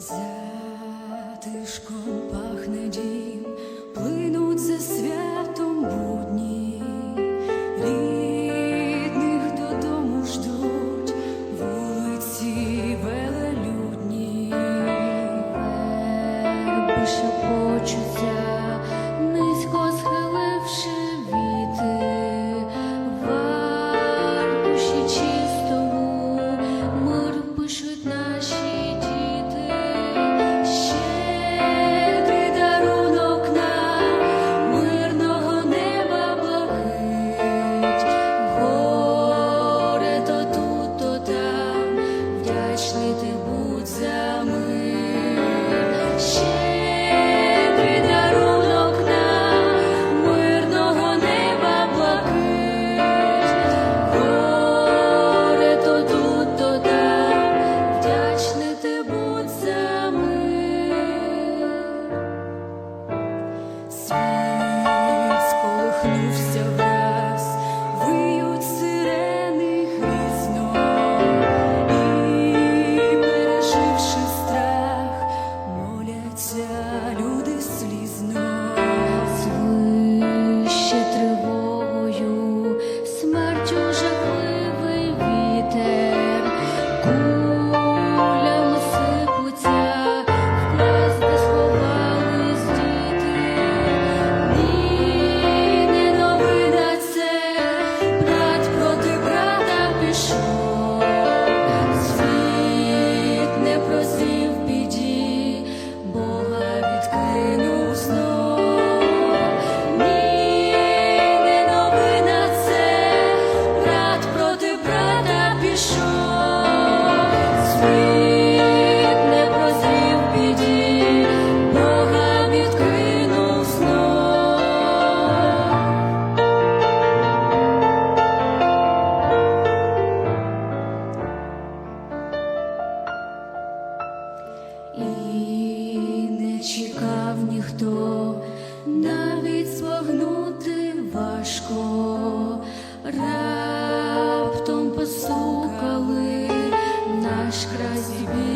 Затишком пахне дім, плинуть за святом будні, рідних додому ждуть вулиці велелюдні, Верби шепочуться, низько схиливши. It's І не чекав ніхто, навіть спогнути важко, раптом постукали наш край.